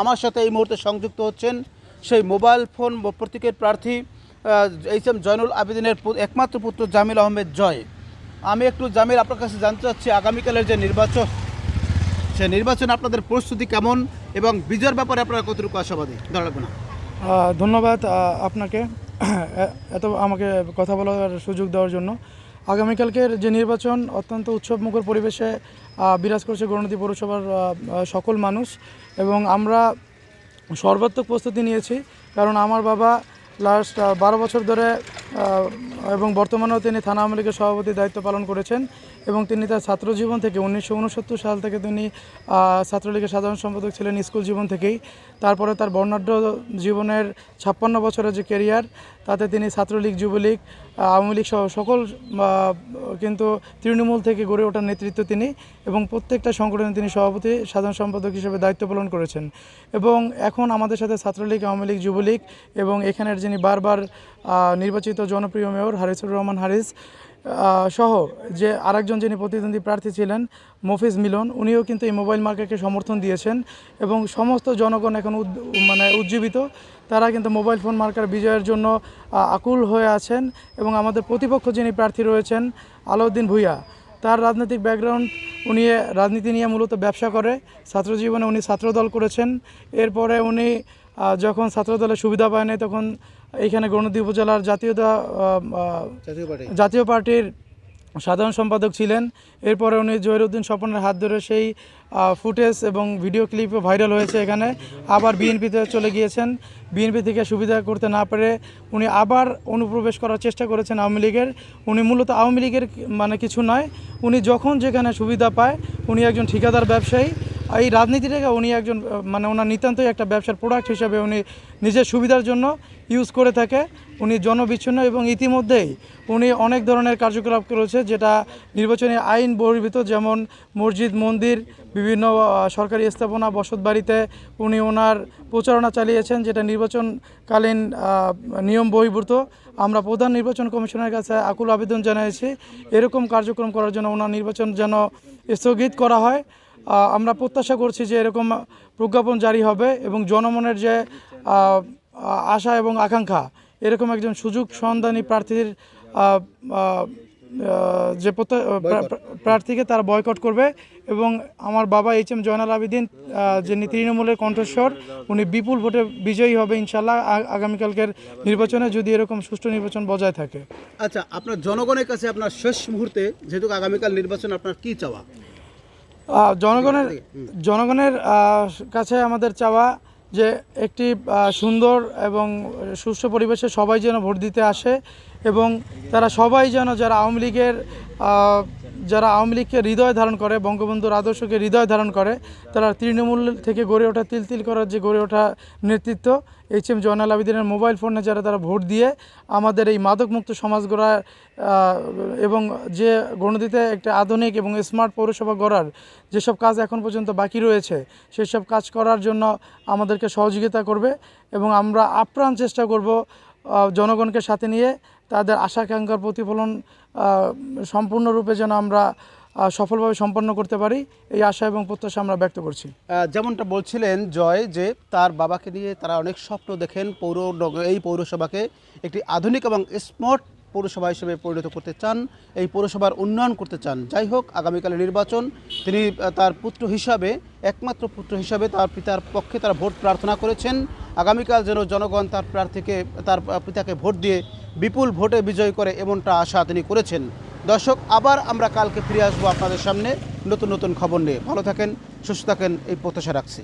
আমার সাথে এই মুহূর্তে সংযুক্ত হচ্ছেন সেই মোবাইল ফোন প্রতীকের প্রার্থী এইচ এম জয়নুল আবেদিনের একমাত্র পুত্র জামিল আহমেদ জয়। আমি একটু জামিল আপনার কাছে জানতে চাচ্ছি আগামীকালের যে নির্বাচন সে নির্বাচনে আপনাদের প্রস্তুতি কেমন এবং বিজয়ের ব্যাপারে আপনারা কতটুকু আশাবাদী? দাঁড়াবো না। আহ, ধন্যবাদ আপনাকে। এত আমাকে কথা বলার সুযোগ দেওয়ার জন্য। আগামীকালকের যে নির্বাচন অত্যন্ত উৎসবমুখর পরিবেশে বিরাজ করছে গণতি পৌরসভার সকল মানুষ। এবং আমরা সর্বাত্মক প্রস্তুতি নিয়েছি। কারণ আমার বাবা লাস্ট বারো বছর ধরে এবং বর্তমানেও তিনি থানা আওয়ামী লীগের সভাপতির দায়িত্ব পালন করেছেন এবং তিনি তার ছাত্র জীবন থেকে উনিশশো উনসত্তর সাল থেকে তিনি ছাত্রলীগের সাধারণ সম্পাদক ছিলেন স্কুল জীবন থেকেই। তারপরে তার বর্ণাঢ্য জীবনের ছাপ্পান্ন বছরের যে কেরিয়ার তাতে তিনি ছাত্রলীগ যুবলীগ আওয়ামী লীগ সহ সকল কিন্তু তৃণমূল থেকে গড়ে ওঠার নেতৃত্ব তিনি এবং প্রত্যেকটা সংগঠনে তিনি সভাপতি সাধারণ সম্পাদক হিসেবে দায়িত্ব পালন করেছেন। এবং এখন আমাদের সাথে ছাত্রলীগ আওয়ামী লীগ যুবলীগ এবং এখানের যিনি বারবার আহ, জনপ্রিয় মেয়র হারিসুর রহমান হারিস সহ যে আরেকজন যিনি প্রতিদ্বন্দ্বী প্রার্থী ছিলেন, মফিজ মিলন, উনিও কিন্তু এই মোবাইল মার্কেটকে সমর্থন দিয়েছেন এবং সমস্ত জনগণ এখন মানে উজ্জীবিত। তারা কিন্তু মোবাইল ফোন মার্কার বিজয়ের জন্য আকুল হয়ে আছেন এবং আমাদের প্রতিপক্ষ যিনি প্রার্থী রয়েছেন, আলাউদ্দিন ভুইয়া। তার রাজনৈতিক ব্যাকগ্রাউন্ড উনি রাজনীতি নিয়ে মূলত ব্যবসা করে। ছাত্রজীবনে উনি ছাত্রদল করেছেন। এরপরে উনি যখন ছাত্রদলের সুবিধা পায় নাই তখন এইখানে গণদী উপজেলার জাতীয়তা জাতীয় পার্টি। জাতীয় পার্টির সাধারণ সম্পাদক ছিলেন। এরপরে উনি জহিরুদ্দিন স্বপনের হাত ধরে সেই ফুটেজ এবং ভিডিও ক্লিপও ভাইরাল হয়েছে এখানে। আবার বিএনপিতে চলে গিয়েছেন। বিএনপি থেকে সুবিধা করতে না পেরে উনি আবার অনুপ্রবেশ করার চেষ্টা করেছেন আওয়ামী লীগের। উনি মূলত আওয়ামী লীগের মানে কিছু নয় উনি যখন যেখানে সুবিধা পায় উনি একজন ঠিকাদার ব্যবসায়ী। এই রাজনীতিটাকে উনি একজন মানে ওনার নিতান্তই একটা ব্যবসার প্রোডাক্ট হিসাবে উনি নিজের সুবিধার জন্য ইউজ করে থাকে। উনি জনবিচ্ছিন্ন এবং ইতিমধ্যেই উনি অনেক ধরনের কার্যকলাপ করেছে যেটা নির্বাচনী আইন বহির্ভূত, যেমন মসজিদ, মন্দির, বিভিন্ন সরকারি স্থাপনা, বসত বাড়িতে উনি ওনার প্রচারণা চালিয়েছেন যেটা নির্বাচনকালীন নিয়ম বহির্ভূত। আমরা প্রধান নির্বাচন কমিশনের কাছে আকুল আবেদন জানিয়েছি, এরকম কার্যক্রম করার জন্য ওনার নির্বাচন যেন স্থগিত করা হয়। আমরা প্রত্যাশা করছি যে এরকম প্রজ্ঞাপন জারি হবে এবং জনমনের যে আশা এবং আকাঙ্ক্ষা এরকম একজন সুযোগ সন্ধানী প্রার্থীর যে প্রার্থীকে তারা বয়কট করবে এবং আমার বাবা এইচ এম জয়নাল আবেদিন যিনি তৃণমূলের কণ্ঠস্বর উনি বিপুল ভোটে বিজয়ী হবে ইনশাল্লাহ আগামীকালকের নির্বাচনে যদি এরকম সুষ্ঠু নির্বাচন বজায় থাকে। আচ্ছা আপনার জনগণের কাছে আপনার শেষ মুহূর্তে যেহেতু আগামীকাল নির্বাচন আপনার কি চাওয়া? জনগণের জনগণের কাছে আমাদের চাওয়া যে একটি সুন্দর এবং সুষ্ঠু পরিবেশে সবাই যেন ভোট দিতে আসে এবং তারা সবাই যেন, যারা আওয়ামী লীগের যারা আওয়ামী লীগকে হৃদয় ধারণ করে বঙ্গবন্ধুর আদর্শকে হৃদয় ধারণ করে তারা তৃণমূল থেকে গড়ে ওঠা তিল তিল করার যে গড়ে ওঠা নেতৃত্ব এইচ এম জয়নাল আবেদিনের মোবাইল ফোনে যারা তারা ভোট দিয়ে আমাদের এই মাদকমুক্ত সমাজ গড়া আহ, এবং যে গণতিতে একটা আধুনিক এবং স্মার্ট পৌরসভা গড়ার যেসব কাজ এখন পর্যন্ত বাকি রয়েছে সেসব কাজ করার জন্য আমাদেরকে সহযোগিতা করবে এবং আমরা আপ্রাণ চেষ্টা করব জনগণকে সাথে নিয়ে তাদের আশা আকাঙ্ক্ষার প্রতিফলন সম্পূর্ণরূপে যেন আমরা সফলভাবে সম্পন্ন করতে পারি, এই আশা এবং প্রত্যাশা আমরা ব্যক্ত করছি। যেমনটা বলছিলেন জয় যে তার বাবাকে নিয়ে তারা অনেক স্বপ্ন দেখেন পৌর এই পৌরসভাকে একটি আধুনিক এবং স্মার্ট পৌরসভা হিসেবে পরিণত করতে চান, এই পৌরসভার উন্নয়ন করতে চান। যাই হোক, আগামীকালের নির্বাচন, তিনি তার পুত্র হিসাবে, একমাত্র পুত্র হিসাবে তার পিতার পক্ষে তারা ভোট প্রার্থনা করেছেন। আগামীকাল যেন জনগণ তার প্রার্থীকে, তার পিতাকে ভোট দিয়ে বিপুল ভোটে বিজয় করে এমনটা আশা তিনি করেছেন। দর্শক, আবার আমরা কালকে ফিরে আসব আপনাদের সামনে নতুন নতুন খবর নিয়ে। ভালো থাকেন, সুস্থ থাকেন, এই প্রত্যাশা রাখছি।